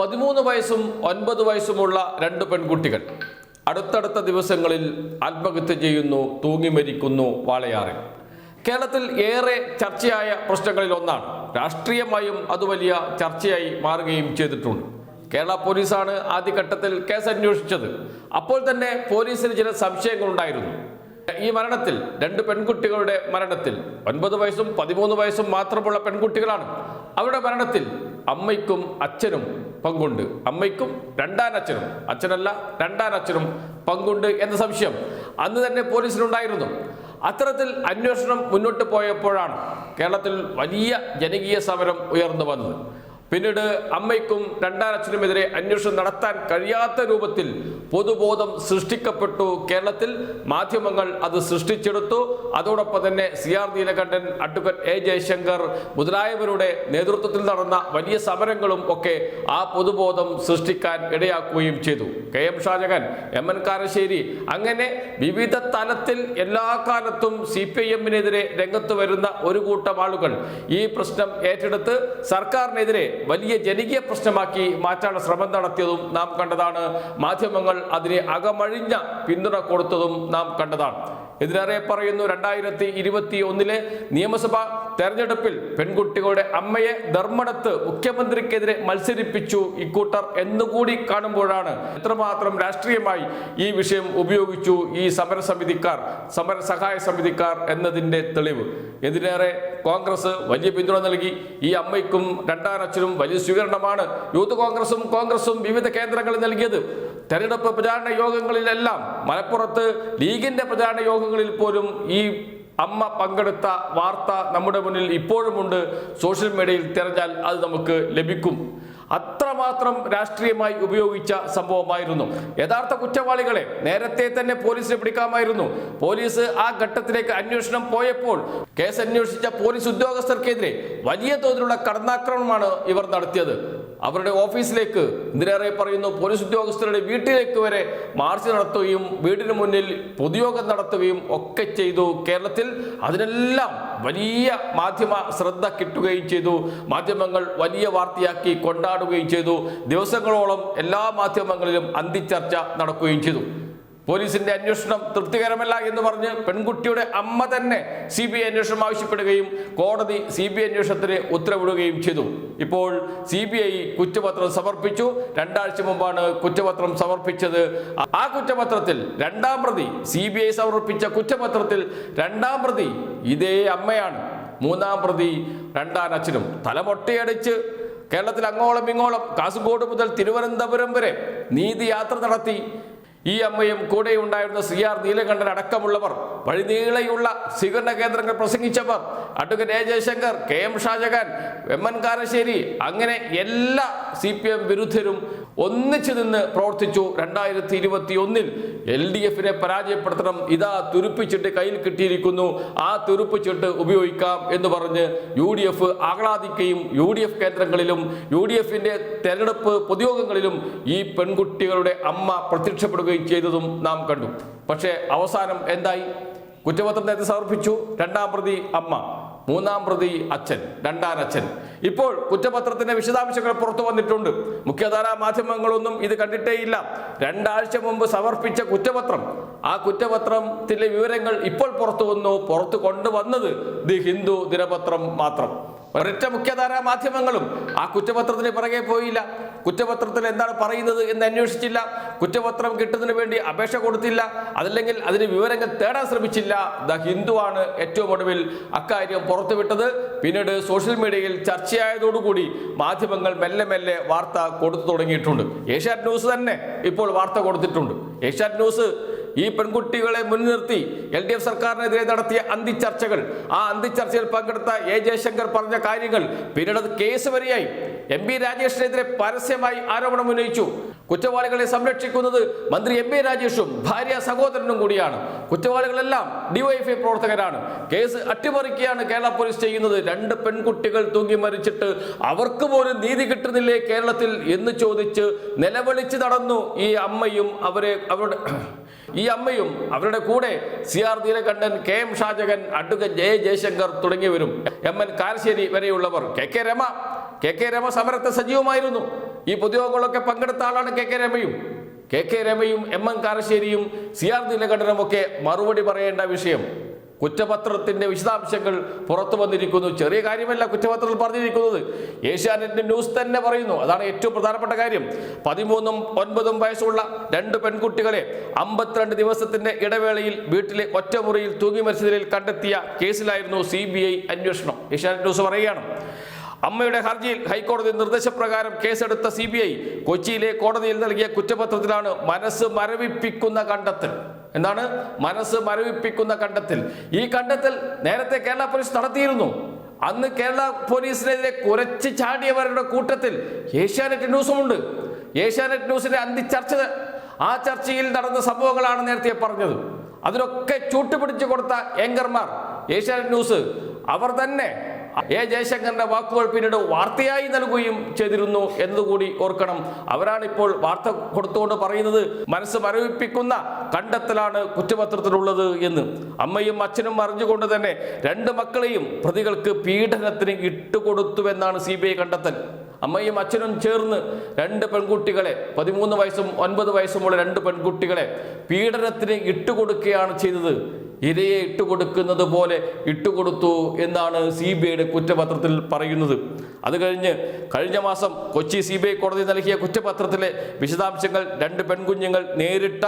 പതിമൂന്ന് വയസ്സും ഒൻപത് വയസ്സുമുള്ള രണ്ട് പെൺകുട്ടികൾ അടുത്തടുത്ത ദിവസങ്ങളിൽ ആത്മഹത്യ ചെയ്യുന്നു തൂങ്ങി മരിക്കുന്നു വാളയാറിൽ. കേരളത്തിൽ ഏറെ ചർച്ചയായ പ്രശ്നങ്ങളിൽ ഒന്നാണ്. രാഷ്ട്രീയമായും അത് വലിയ ചർച്ചയായി മാറുകയും ചെയ്തിട്ടുണ്ട്. കേരള പോലീസാണ് ആദ്യഘട്ടത്തിൽ കേസ് അന്വേഷിച്ചത് അപ്പോൾ തന്നെ പോലീസിന് ചില സംശയങ്ങളുണ്ടായിരുന്നു. ഈ മരണത്തിൽ രണ്ട് പെൺകുട്ടികളുടെ മരണത്തിൽ ഒൻപത് വയസ്സും പതിമൂന്ന് വയസ്സും മാത്രമുള്ള പെൺകുട്ടികളാണ്. അവരുടെ മരണത്തിൽ അമ്മയ്ക്കും അച്ഛനും പങ്കുണ്ട്. അമ്മയ്ക്കും രണ്ടാനച്ഛനും. അച്ഛനല്ല രണ്ടാനച്ഛനും പങ്കുണ്ട് എന്ന സംശയം അന്ന് തന്നെ പോലീസിനുണ്ടായിരുന്നു അത്തരത്തിൽ അന്വേഷണം മുന്നോട്ട് പോയപ്പോഴാണ് കേരളത്തിൽ വലിയ ജനകീയ സമരം ഉയർന്നു വന്നത്. പിന്നീട് അമ്മയ്ക്കും രണ്ടാനച്ഛനുമെതിരെ അന്വേഷണം നടത്താൻ കഴിയാത്ത രൂപത്തിൽ പൊതുബോധം സൃഷ്ടിക്കപ്പെട്ടു. കേരളത്തിൽ മാധ്യമങ്ങൾ അത് സൃഷ്ടിച്ചെടുത്തു. അതോടൊപ്പം തന്നെ C R Neelakantan advocate A Jayashankar മുതലായവരുടെ നേതൃത്വത്തിൽ നടന്ന വലിയ സമരങ്ങളും ഒക്കെ ആ പൊതുബോധം സൃഷ്ടിക്കാൻ ഇടയാക്കുകയും ചെയ്തു. K M Shajahan M N Karassery അങ്ങനെ വിവിധ തലത്തിൽ എല്ലാ കാലത്തും സി പി ഐ എമ്മിനെതിരെ രംഗത്ത് വരുന്ന ഒരു കൂട്ടം ആളുകൾ ഈ പ്രശ്നം ഏറ്റെടുത്ത് സർക്കാരിനെതിരെ വലിയ ജനകീയ പ്രശ്നമാക്കി മാറ്റാനുള്ള ശ്രമം നടത്തിയതും നാം കണ്ടതാണ്. മാധ്യമങ്ങൾ അതിനെ അകമഴിഞ്ഞ പിന്തുണ കൊടുത്തതും നാം കണ്ടതാണ്. ഇതിനേറെ പറയുന്നു രണ്ടായിരത്തി ഇരുപത്തി ഒന്നിലെ നിയമസഭാ തെരഞ്ഞെടുപ്പിൽ പെൺകുട്ടികളുടെ അമ്മയെ ധർമ്മടത്ത് മുഖ്യമന്ത്രിക്കെതിരെ മത്സരിപ്പിച്ചു ഇക്കൂട്ടർ എന്നുകൂടി കാണുമ്പോഴാണ് എത്രമാത്രം രാഷ്ട്രീയമായി ഈ വിഷയം ഉപയോഗിച്ചു ഈ സമരസമിതിക്കാർ സമര സഹായ സമിതിക്കാർ എന്നതിന്റെ തെളിവ്. ഇതിനേറെ കോൺഗ്രസ് വലിയ പിന്തുണ നൽകി. ഈ അമ്മയ്ക്കും രണ്ടാനച്ഛനും വലിയ സ്വീകരണമാണ്. യൂത്ത് കോൺഗ്രസും കോൺഗ്രസും വിവിധ കേന്ദ്രങ്ങളിൽ നൽകിയത്. തെരഞ്ഞെടുപ്പ് പ്രചാരണ യോഗങ്ങളിലെല്ലാം മലപ്പുറത്ത് ലീഗിന്റെ പ്രചാരണ യോഗങ്ങളിൽ പോലും ഈ അമ്മ പങ്കെടുത്ത വാർത്ത നമ്മുടെ മുന്നിൽ ഇപ്പോഴുമുണ്ട്. സോഷ്യൽ മീഡിയയിൽ തിരഞ്ഞാൽ അത് നമുക്ക് ലഭിക്കും. അത്രമാത്രം രാഷ്ട്രീയമായി ഉപയോഗിച്ച സംഭവമായിരുന്നു. യഥാർത്ഥ കുറ്റവാളികളെ നേരത്തെ തന്നെ പോലീസിനെ പിടിക്കാമായിരുന്നു. പോലീസ് ആ ഘട്ടത്തിലേക്ക് അന്വേഷണം പോയപ്പോൾ കേസ് അന്വേഷിച്ച പോലീസ് ഉദ്യോഗസ്ഥർക്കെതിരെ വലിയ തോതിലുള്ള കടന്നാക്രമണമാണ് ഇവർ നടത്തിയത്. അവരുടെ ഓഫീസിലേക്ക് ഇതിനേറെ പറയുന്നു പോലീസ് ഉദ്യോഗസ്ഥരുടെ വീട്ടിലേക്ക് വരെ മാർച്ച് നടത്തുകയും വീടിന് മുന്നിൽ പൊതുയോഗം നടത്തുകയും ഒക്കെ ചെയ്തു കേരളത്തിൽ. അതിനെല്ലാം വലിയ മാധ്യമ ശ്രദ്ധ കിട്ടുകയും ചെയ്തു. മാധ്യമങ്ങൾ വലിയ വാർത്തയാക്കി കൊണ്ടാടുകയും ചെയ്തു. ദിവസങ്ങളോളം എല്ലാ മാധ്യമങ്ങളിലും അന്തിച്ചർച്ച നടക്കുകയും ചെയ്തു. പോലീസിന്റെ അന്വേഷണം തൃപ്തികരമല്ല എന്ന് പറഞ്ഞ് പെൺകുട്ടിയുടെ അമ്മ തന്നെ സി ബി ഐ അന്വേഷണം ആവശ്യപ്പെടുകയും കോടതി സി ബി ഐ അന്വേഷണത്തിന് ഉത്തരവിടുകയും ചെയ്തു. ഇപ്പോൾ സി ബി ഐ കുറ്റപത്രം സമർപ്പിച്ചു. രണ്ടാഴ്ച മുമ്പാണ് കുറ്റപത്രം സമർപ്പിച്ചത്. ആ കുറ്റപത്രത്തിൽ രണ്ടാം പ്രതി സി ബി ഐ സമർപ്പിച്ച കുറ്റപത്രത്തിൽ രണ്ടാം പ്രതി ഇതേ അമ്മയാണ്. മൂന്നാം പ്രതി രണ്ടാം അച്ഛനും. തലമൊട്ടയടിച്ച് കേരളത്തിൽ അങ്ങോളം ഇങ്ങോളം കാസർഗോഡ് മുതൽ തിരുവനന്തപുരം വരെ നീതിയാത്ര നടത്തി. ഈ അമ്മയും കൂടെ ഉണ്ടായിരുന്ന സി ആർ നീലകണ്ഠൻ അടക്കമുള്ളവർ വഴിനീളെയുള്ള സ്വീകരണ കേന്ദ്രങ്ങൾ പ്രസംഗിച്ചവർ advocate A Jayashankar K M Shajahan M N Karassery അങ്ങനെ എല്ലാ സി പി എം വിരുദ്ധരും ഒന്നിച്ചു നിന്ന് പ്രവർത്തിച്ചു. രണ്ടായിരത്തി ഇരുപത്തി ഒന്നിൽ എൽ ഡി എഫിനെ പരാജയപ്പെടുത്തണം. ഇതാ തുരുപ്പിച്ചിട്ട് കയ്യിൽ കിട്ടിയിരിക്കുന്നു. ആ തുരുപ്പിച്ചിട്ട് ഉപയോഗിക്കാം എന്ന് പറഞ്ഞ് യു ഡി എഫ് ആഹ്ലാദിക്കുകയും യു ഡി എഫ് കേന്ദ്രങ്ങളിലും യു ഡി എഫിന്റെ തെരഞ്ഞെടുപ്പ് പൊതുയോഗങ്ങളിലും ഈ പെൺകുട്ടികളുടെ അമ്മ പ്രത്യക്ഷപ്പെടുകയും ചെയ്തതും നാം കണ്ടു. പക്ഷേ അവസാനം എന്തായി? കുറ്റപത്രം നേരത്തെ സമർപ്പിച്ചു. രണ്ടാം പ്രതി അമ്മ. മൂന്നാം പ്രതി അച്ഛൻ. രണ്ടാം അച്ഛൻ. ഇപ്പോൾ കുറ്റപത്രത്തിന്റെ വിശദാംശങ്ങൾ പുറത്തു വന്നിട്ടുണ്ട്. മുഖ്യധാരാ മാധ്യമങ്ങളൊന്നും ഇത് കണ്ടിട്ടേയില്ല. രണ്ടാഴ്ച മുമ്പ് സമർപ്പിച്ച കുറ്റപത്രം. ആ കുറ്റപത്രത്തിലെ വിവരങ്ങൾ ഇപ്പോൾ പുറത്തു വന്നു. പുറത്തു കൊണ്ടുവന്നത് ദി ഹിന്ദു ദിനപത്രം മാത്രം. ഒരൊറ്റ മുഖ്യധാരാ മാധ്യമങ്ങളും ആ കുറ്റപത്രത്തിന് പിറകെ പോയില്ല. കുറ്റപത്രത്തിൽ എന്താണ് പറയുന്നത് എന്ന് അന്വേഷിച്ചില്ല. കുറ്റപത്രം കിട്ടുന്നതിന് വേണ്ടി അപേക്ഷ കൊടുത്തില്ല. അതല്ലെങ്കിൽ അതിന് വിവരങ്ങൾ തേടാൻ ശ്രമിച്ചില്ല. ദ ഹിന്ദു ആണ് ഏറ്റവും ഒടുവിൽ അക്കാര്യം പുറത്തുവിട്ടത്. പിന്നീട് സോഷ്യൽ മീഡിയയിൽ ചർച്ചയായതോടുകൂടി മാധ്യമങ്ങൾ മെല്ലെ മെല്ലെ വാർത്ത കൊടുത്തു തുടങ്ങിയിട്ടുണ്ട്. ഏഷ്യാറ്റ് ന്യൂസ് തന്നെ ഇപ്പോൾ വാർത്ത കൊടുത്തിട്ടുണ്ട്. ഏഷ്യാറ്റ് ന്യൂസ് ഈ പെൺകുട്ടികളെ മുൻനിർത്തി എൽ ഡി എഫ് സർക്കാരിനെതിരെ നടത്തിയ അന്തിച്ചർച്ചകൾ ആ അന്തിച്ചർച്ചയിൽ പങ്കെടുത്ത എ ജയശങ്കർ പറഞ്ഞ കാര്യങ്ങൾ പിന്നീട് കേസ് വരെയായി. എം പി രാജേഷിനെതിരെ പരസ്യമായി ആരോപണം ഉന്നയിച്ചു. കുറ്റവാളികളെ സംരക്ഷിക്കുന്നത് മന്ത്രി എം പി രാജേഷും ഭാര്യ സഹോദരനും കൂടിയാണ്. കുറ്റവാളികളെല്ലാം ഡിവൈഎഫ്ഐ പ്രവർത്തകരാണ്. കേസ് അട്ടിമറിക്കുകയാണ് കേരള പോലീസ് ചെയ്യുന്നത്. രണ്ട് പെൺകുട്ടികൾ തൂങ്ങി മരിച്ചിട്ട് അവർക്ക് പോലും നീതി കിട്ടുന്നില്ലേ കേരളത്തിൽ എന്ന് ചോദിച്ച് നിലവിളിച്ച് നടന്നു ഈ അമ്മയും അവരെ അവരുടെ ഈ അമ്മയും അവരുടെ കൂടെ C R Neelakantan K M Shajahan advocate Jaya Jayashankar തുടങ്ങിയവരും M N Karassery വരെയുള്ളവർ. K K Rema K K Rema സമരത്തെ സജീവമായിരുന്നു. ഈ പൊതുയോഗങ്ങളൊക്കെ പങ്കെടുത്ത ആളാണ് കെ കെ രമയും. കെ കെ രമയും എം എൻ കാരശ്ശേരിയും സി ആർ നീലകണ്ഠനും ഒക്കെ മറുപടി പറയേണ്ട വിഷയം. കുറ്റപത്രത്തിന്റെ വിശദാംശങ്ങൾ പുറത്തു വന്നിരിക്കുന്നു. ചെറിയ കാര്യമല്ല കുറ്റപത്രത്തിൽ പറഞ്ഞിരിക്കുന്നത്. ഏഷ്യാനെറ്റ് ന്യൂസ് തന്നെ പറയുന്നു. അതാണ് ഏറ്റവും പ്രധാനപ്പെട്ട കാര്യം. പതിമൂന്നും ഒൻപതും വയസ്സുള്ള രണ്ട് പെൺകുട്ടികളെ അമ്പത്തിരണ്ട് ദിവസത്തിന്റെ ഇടവേളയിൽ വീട്ടിലെ ഒറ്റമുറിയിൽ തൂങ്ങി മരിച്ചതിൽ കണ്ടെത്തിയ കേസിലായിരുന്നു സി അന്വേഷണം. ഏഷ്യാനെറ്റ് ന്യൂസ് പറയുകയാണ്. അമ്മയുടെ ഹർജിയിൽ ഹൈക്കോടതി നിർദ്ദേശപ്രകാരം കേസെടുത്ത സി ബി ഐ കൊച്ചിയിലെ കോടതിയിൽ നൽകിയ കുറ്റപത്രത്തിലാണ് മനസ്സ് മരവിപ്പിക്കുന്ന കണ്ടെത്തൽ. എന്താണ്? മനസ്സ് മരവിപ്പിക്കുന്ന കണ്ടെത്തൽ. ഈ കണ്ടെത്തൽ നേരത്തെ കേരള പോലീസ് നടത്തിയിരുന്നു. അന്ന് കേരള പോലീസിനെതിരെ കുറച്ച് ചാടിയവരുടെ കൂട്ടത്തിൽ ഏഷ്യാനെറ്റ് ന്യൂസുമുണ്ട്. ഏഷ്യാനെറ്റ് ന്യൂസിന്റെ അന്തി ചർച്ച ആ ചർച്ചയിൽ നടന്ന സംഭവങ്ങളാണ് നേരത്തെ പറഞ്ഞത്. അതിനൊക്കെ ചൂട്ടുപിടിച്ചു കൊടുത്ത ഏങ്കർമാർ ഏഷ്യാനെറ്റ് ന്യൂസ് അവർ തന്നെ എ ജയശങ്കറിന്റെ വാക്കുകൾ പിന്നീട് വാർത്തയായി നൽകുകയും ചെയ്തിരുന്നു എന്നതുകൂടി ഓർക്കണം. അവരാണ് ഇപ്പോൾ വാർത്ത കൊടുത്തുകൊണ്ട് പറയുന്നത് മനസ്സ് മരവിപ്പിക്കുന്ന കണ്ടെത്തലാണ് കുറ്റപത്രത്തിലുള്ളത് എന്ന്. അമ്മയും അച്ഛനും അറിഞ്ഞുകൊണ്ട് തന്നെ രണ്ട് മക്കളെയും പ്രതികൾക്ക് പീഡനത്തിന് ഇട്ടുകൊടുത്തുവെന്നാണ് സി ബി ഐ കണ്ടെത്തൽ. അമ്മയും അച്ഛനും ചേർന്ന് രണ്ട് പെൺകുട്ടികളെ പതിമൂന്ന് വയസ്സും ഒൻപത് വയസ്സുമുള്ള രണ്ട് പെൺകുട്ടികളെ പീഡനത്തിന് ഇട്ടുകൊടുക്കുകയാണ് ചെയ്തത്. ഇരയെ ഇട്ടുകൊടുക്കുന്നത് പോലെ ഇട്ടുകൊടുത്തു എന്നാണ് സി ബി ഐയുടെ കുറ്റപത്രത്തിൽ പറയുന്നത്. അത് കഴിഞ്ഞ് കഴിഞ്ഞ മാസം കൊച്ചി സി ബി ഐ കോടതി നൽകിയ കുറ്റപത്രത്തിലെ വിശദാംശങ്ങൾ രണ്ട് പെൺകുഞ്ഞുങ്ങൾ നേരിട്ട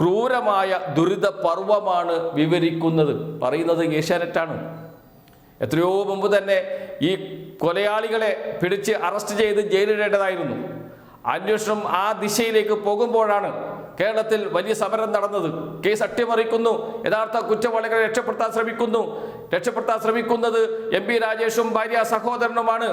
ക്രൂരമായ ദുരിത പർവമാണ് വിവരിക്കുന്നത്. പറയുന്നത് ഏഷ്യാനെറ്റാണ്. എത്രയോ മുമ്പ് തന്നെ ഈ കൊലയാളികളെ പിടിച്ച് അറസ്റ്റ് ചെയ്ത് ജയിലിടേണ്ടതായിരുന്നു അന്വേഷണം ആ ദിശയിലേക്ക് പോകുമ്പോഴാണ് കേരളത്തിൽ വലിയ സമരം നടന്നത്. കേസ് അട്ടിമറിക്കുന്നു. യഥാർത്ഥ കുറ്റവാളികളെ രക്ഷപ്പെടുത്താൻ ശ്രമിക്കുന്നു. രക്ഷപ്പെടുത്താൻ ശ്രമിക്കുന്നത് എം പി രാജേഷും ഭാര്യ സഹോദരനുമാണ്.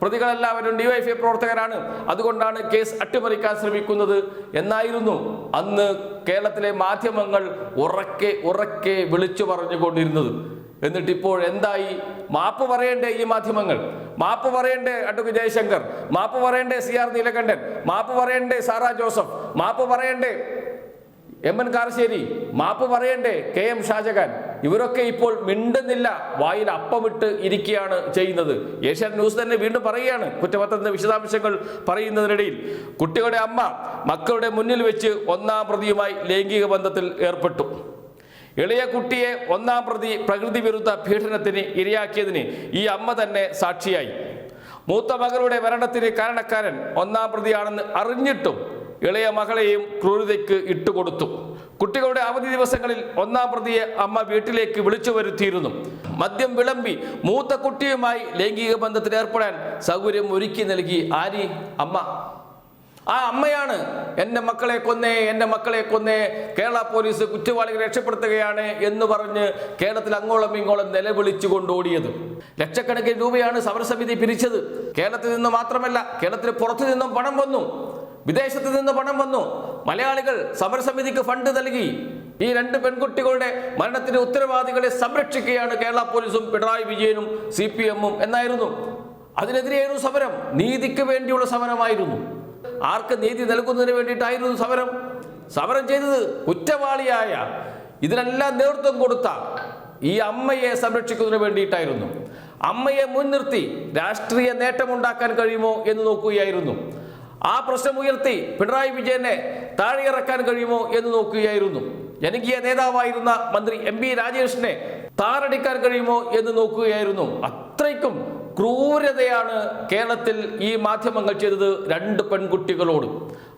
പ്രതികളെല്ലാവരും ഡിവൈഎഫ്ഐ പ്രവർത്തകരാണ്. അതുകൊണ്ടാണ് കേസ് അട്ടിമറിക്കാൻ ശ്രമിക്കുന്നത് എന്നായിരുന്നു. അന്ന് കേരളത്തിലെ മാധ്യമങ്ങൾ ഉറക്കെ ഉറക്കെ വിളിച്ചു പറഞ്ഞുകൊണ്ടിരുന്നത്. എന്നിട്ട് ഇപ്പോൾ എന്തായി? മാപ്പ് പറയണ്ടേ ഈ മാധ്യമങ്ങൾ? മാപ്പ് പറയണ്ടേ അഡ്വക്കേറ്റ് ജയശങ്കർ? മാപ്പ് പറയണ്ടേ സി ആർ നീലകണ്ഠൻ? മാപ്പ് പറയണ്ടേ സാറാ ജോസഫ്? മാപ്പ് പറയണ്ടേ എം എൻ കാരശ്ശേരി? മാപ്പ് പറയണ്ടേ കെ എം ഷാജഹാൻ? ഇവരൊക്കെ ഇപ്പോൾ മിണ്ടുന്നില്ല. വായിൽ അപ്പമിട്ട് ഇരിക്കുകയാണ് ചെയ്യുന്നത്. ഏഷ്യൻ ന്യൂസ് തന്നെ വീണ്ടും പറയുകയാണ്. കുറ്റപത്രത്തിന്റെ വിശദാംശങ്ങൾ പറയുന്നതിനിടയിൽ കുട്ടികളുടെ അമ്മ മക്കളുടെ മുന്നിൽ വെച്ച് ഒന്നാം പ്രതിയുമായി ലൈംഗിക ബന്ധത്തിൽ ഏർപ്പെട്ടു. ഇളയ കുട്ടിയെ ഒന്നാം പ്രതി പ്രകൃതി വിരുദ്ധ പീഡനത്തിന് ഇരയാക്കിയതിന് ഈ അമ്മ തന്നെ സാക്ഷിയായി. മൂത്ത മകളുടെ മരണത്തിന് കാരണക്കാരൻ ഒന്നാം പ്രതിയാണെന്ന് അറിഞ്ഞിട്ടും ഇളയ മകളെയും ക്രൂരതയ്ക്ക് ഇട്ടുകൊടുത്തു. കുട്ടികളുടെ അവധി ദിവസങ്ങളിൽ ഒന്നാം പ്രതിയെ അമ്മ വീട്ടിലേക്ക് വിളിച്ചു വരുത്തിയിരുന്നു. മദ്യം വിളമ്പി മൂത്ത കുട്ടിയുമായി ലൈംഗിക ബന്ധത്തിൽ ഏർപ്പെടാൻ സൗകര്യം ഒരുക്കി നൽകി ആരി? അമ്മ. ആ അമ്മയാണ്. എന്റെ മക്കളെ കൊന്നേ എന്റെ മക്കളെ കൊന്നേ. കേരള പോലീസ് കുറ്റവാളികളെ രക്ഷപ്പെടുത്തുകയാണ് എന്ന് പറഞ്ഞ് കേരളത്തിൽ അങ്ങോളം ഇങ്ങോളം നിലവിളിച്ചു കൊണ്ടോടിയത്. ലക്ഷക്കണക്കിന് രൂപയാണ് സമരസമിതി പിരിച്ചത്. കേരളത്തിൽ നിന്ന് മാത്രമല്ല കേരളത്തിൽ പുറത്തു നിന്നും പണം വന്നു. വിദേശത്ത് നിന്ന് പണം വന്നു. മലയാളികൾ സമരസമിതിക്ക് ഫണ്ട് നൽകി. ഈ രണ്ട് പെൺകുട്ടികളുടെ മരണത്തിന് ഉത്തരവാദികളെ സംരക്ഷിക്കുകയാണ് കേരള പോലീസും പിണറായി വിജയനും സി പി എമ്മും എന്നായിരുന്നു. അതിനെതിരെയായിരുന്നു സമരം. നീതിക്ക് വേണ്ടിയുള്ള സമരമായിരുന്നു. ആർക്ക് നീതി നൽകുന്നതിന് വേണ്ടിയിട്ടായിരുന്നു സമരം? സമരം ചെയ്തത് കുറ്റവാളിയായ ഇതിനെല്ലാം നേതൃത്വം കൊടുത്ത ഈ അമ്മയെ സംരക്ഷിക്കുന്നതിന് വേണ്ടിയിട്ടായിരുന്നു. അമ്മയെ മുൻനിർത്തി രാഷ്ട്രീയ നേട്ടമുണ്ടാക്കാൻ കഴിയുമോ എന്ന് നോക്കുകയായിരുന്നു. ആ പ്രശ്നം ഉയർത്തി പിണറായി വിജയനെ താഴെയിറക്കാൻ കഴിയുമോ എന്ന് നോക്കുകയായിരുന്നു. ജനകീയ നേതാവായിരുന്ന മന്ത്രി എം ബി രാജേഷിനെ താറടിക്കാൻ കഴിയുമോ എന്ന് നോക്കുകയായിരുന്നു. അത്രയ്ക്കും ക്രൂരതയാണ് കേരളത്തിൽ ഈ മാധ്യമങ്ങൾ ചെയ്തത് രണ്ട് പെൺകുട്ടികളോട്.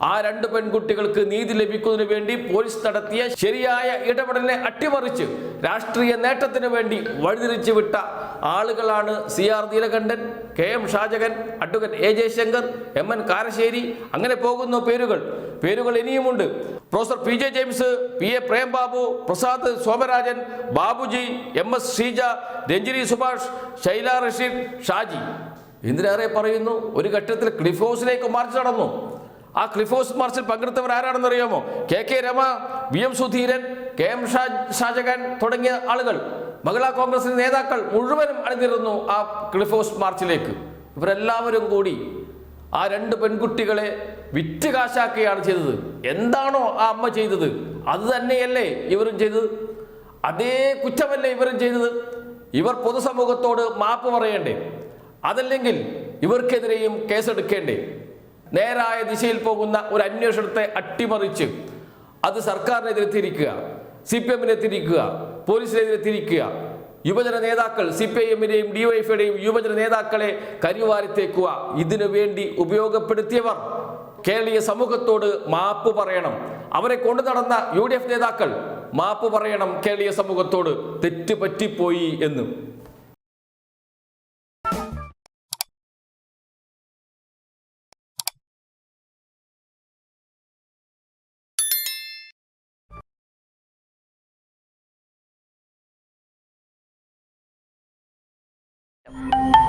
ആ രണ്ട് പെൺകുട്ടികൾക്ക് നീതി ലഭിക്കുന്നതിന് വേണ്ടി പോലീസ് നടത്തിയ ശരിയായ ഇടപെടലിനെ അട്ടിമറിച്ച് രാഷ്ട്രീയ നേട്ടത്തിന് വേണ്ടി വഴിതിരിച്ചു വിട്ട ആളുകളാണ് C R Neelakantan K M Shajahan advocate A Jayashankar M N Karassery. അങ്ങനെ പോകുന്ന പേരുകൾ. പേരുകൾ ഇനിയുമുണ്ട്. Professor P J James P A Prembabu Prasad Somarajan Babuji M S Sreeja Ranjini Subhash Shaila Rasheed Shaji. എന്തിനേറെ പറയുന്നു? ഒരു ഘട്ടത്തിൽ ക്ലിഫ് ഹൗസിലേക്ക് മാർച്ച് നടന്നു. ആ ക്ലിഫ് ഹൗസ് മാർച്ചിൽ പങ്കെടുത്തവർ ആരാണെന്ന് അറിയാമോ? K K Rema V M Sudheeran K M Sha Shajahan തുടങ്ങിയ ആളുകൾ. മഹിളാ കോൺഗ്രസിന്റെ നേതാക്കൾ മുഴുവനും അണിനിരുന്നു ആ ക്ലിഫ് ഹൗസ് മാർച്ചിലേക്ക്. ഇവരെല്ലാവരും കൂടി ആ രണ്ട് പെൺകുട്ടികളെ വിറ്റ് കാശാക്കുകയാണ് ചെയ്തത്. എന്താണോ ആ അമ്മ ചെയ്തത്? അത് തന്നെയല്ലേ ഇവരും ചെയ്തത്? അതേ കുറ്റമല്ലേ ഇവരും ചെയ്തത്? ഇവർ പൊതുസമൂഹത്തോട് മാപ്പ് പറയണ്ടേ? അതല്ലെങ്കിൽ ഇവർക്കെതിരെയും കേസെടുക്കേണ്ടേ? നേരായ ദിശയിൽ പോകുന്ന ഒരു അന്വേഷണത്തെ അട്ടിമറിച്ച് അത് സർക്കാരിനെതിരെ തിരിക്കുക സി പി എമ്മിനെ തിരിക്കുക പോലീസിനെതിരെ തിരിക്കുക യുവജന നേതാക്കൾ സി പി ഐ ഡി ഡിവൈഎഫിയുടെയും യുവജന നേതാക്കളെ കരിവാരിത്തേക്കുക ഇതിനു വേണ്ടി ഉപയോഗപ്പെടുത്തിയവർ കേരളീയ സമൂഹത്തോട് മാപ്പ് പറയണം. അവരെ കൊണ്ടു നടന്ന യു നേതാക്കൾ മാപ്പ് പറയണം കേരളീയ സമൂഹത്തോട് തെറ്റ് പറ്റിപ്പോയി എന്ന്. you